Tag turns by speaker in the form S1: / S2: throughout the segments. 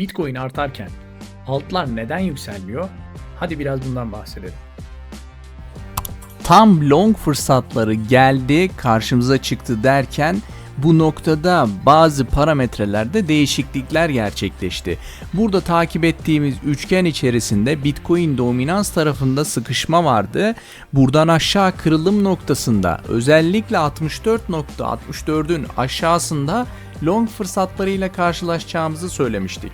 S1: Bitcoin artarken altlar neden yükselmiyor? Hadi biraz bundan bahsedelim.
S2: Tam long fırsatları geldi, karşımıza çıktı derken bu noktada bazı parametrelerde değişiklikler gerçekleşti. Burada takip ettiğimiz üçgen içerisinde Bitcoin dominans tarafında sıkışma vardı. Buradan aşağı kırılım noktasında özellikle 64.64'ün aşağısında long fırsatlarıyla karşılaşacağımızı söylemiştik.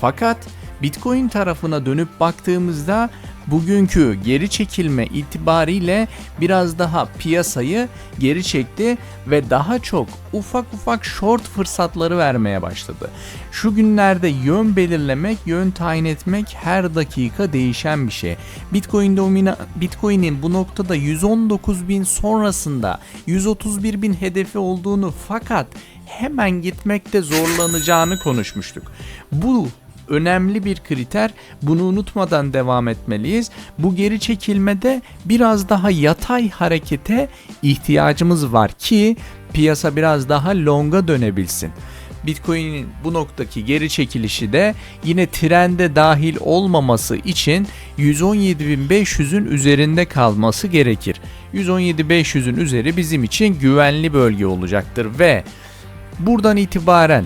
S2: Fakat Bitcoin tarafına dönüp baktığımızda bugünkü geri çekilme itibariyle biraz daha piyasayı geri çekti ve daha çok ufak ufak short fırsatları vermeye başladı. Şu günlerde yön belirlemek, yön tayin etmek her dakika değişen bir şey. Bitcoin domina Bitcoin'in bu noktada 119 bin sonrasında 131 bin hedefi olduğunu fakat hemen gitmekte zorlanacağını konuşmuştuk. Bu önemli bir kriter. Bunu unutmadan devam etmeliyiz. Bu geri çekilmede biraz daha yatay harekete ihtiyacımız var ki piyasa biraz daha longa dönebilsin. Bitcoin'in bu noktaki geri çekilişi de yine trende dahil olmaması için 117.500'ün üzerinde kalması gerekir. 117.500'ün üzeri bizim için güvenli bölge olacaktır ve buradan itibaren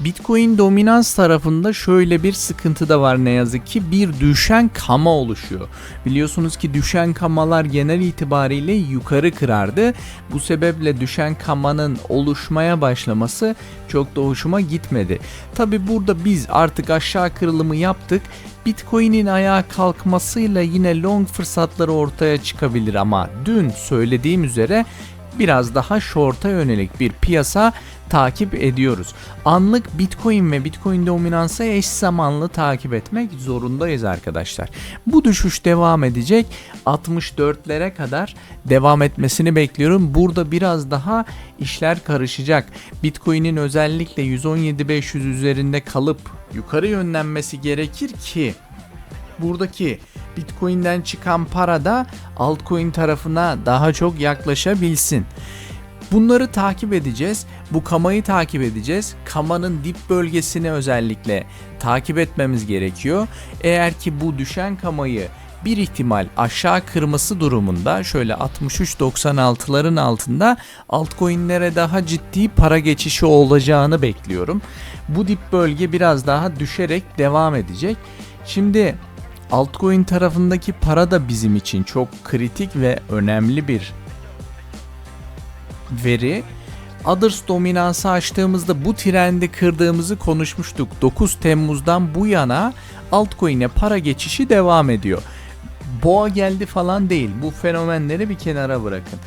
S2: Bitcoin dominans tarafında şöyle bir sıkıntı da var ne yazık ki bir düşen kama oluşuyor. Biliyorsunuz ki düşen kamalar genel itibariyle yukarı kırardı. Bu sebeple düşen kamanın oluşmaya başlaması çok da hoşuma gitmedi. Tabi burada biz artık aşağı kırılımı yaptık. Bitcoin'in ayağa kalkmasıyla yine long fırsatları ortaya çıkabilir ama dün söylediğim üzere biraz daha short'a yönelik bir piyasa takip ediyoruz. Anlık Bitcoin ve Bitcoin dominansı eş zamanlı takip etmek zorundayız arkadaşlar. Bu düşüş devam edecek. 64'lere kadar devam etmesini bekliyorum. Burada biraz daha işler karışacak. Bitcoin'in özellikle 117.500 üzerinde kalıp yukarı yönlenmesi gerekir ki buradaki Bitcoin'den çıkan para da altcoin tarafına daha çok yaklaşabilsin. Bunları takip edeceğiz. Bu kamayı takip edeceğiz. Kamanın dip bölgesini özellikle takip etmemiz gerekiyor. Eğer ki bu düşen kamayı bir ihtimal aşağı kırması durumunda şöyle 63.96'ların altında altcoin'lere daha ciddi para geçişi olacağını bekliyorum. Bu dip bölge biraz daha düşerek devam edecek. Şimdi altcoin tarafındaki para da bizim için çok kritik ve önemli bir veri. Others dominansı açtığımızda bu trendi kırdığımızı konuşmuştuk. 9 Temmuz'dan bu yana altcoin'e para geçişi devam ediyor. Boğa geldi falan değil. Bu fenomenleri bir kenara bırakın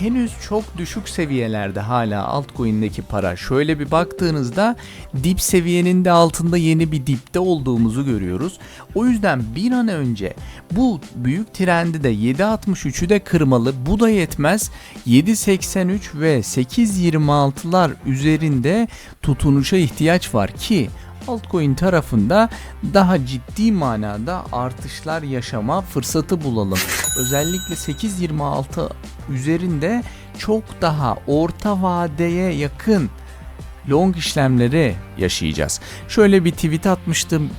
S2: henüz çok düşük seviyelerde hala altcoin'deki para. Şöyle bir baktığınızda dip seviyenin de altında yeni bir dipte olduğumuzu görüyoruz. O yüzden bir an önce bu büyük trendi de 7.63'ü de kırmalı. Bu da yetmez. 7.83 ve 8.26'lar üzerinde tutunuşa ihtiyaç var ki altcoin tarafında daha ciddi manada artışlar yaşama fırsatı bulalım. Özellikle 8.26 üzerinde çok daha orta vadeye yakın long işlemleri yaşayacağız. Şöyle bir tweet atmıştım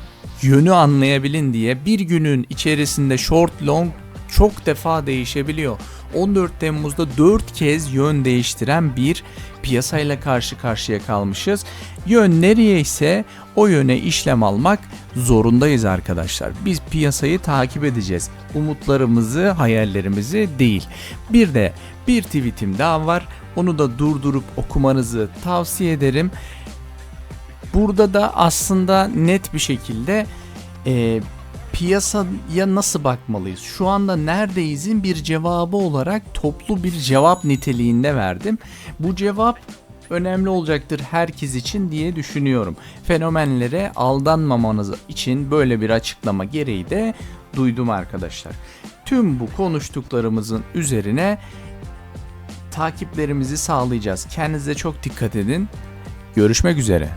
S2: yönü anlayabilin diye bir günün içerisinde short long çok defa değişebiliyor. 14 Temmuz'da 4 kez yön değiştiren bir piyasayla karşı karşıya kalmışız. Yön nereye ise o yöne işlem almak zorundayız arkadaşlar. Biz piyasayı takip edeceğiz. Umutlarımızı, hayallerimizi değil. Bir de bir tweetim daha var. Onu da durdurup okumanızı tavsiye ederim. Burada da aslında net bir şekilde e, piyasaya nasıl bakmalıyız? Şu anda neredeyizin bir cevabı olarak toplu bir cevap niteliğinde verdim. Bu cevap önemli olacaktır herkes için diye düşünüyorum. Fenomenlere aldanmamanız için böyle bir açıklama gereği de duydum arkadaşlar. Tüm bu konuştuklarımızın üzerine takiplerimizi sağlayacağız. Kendinize çok dikkat edin. Görüşmek üzere.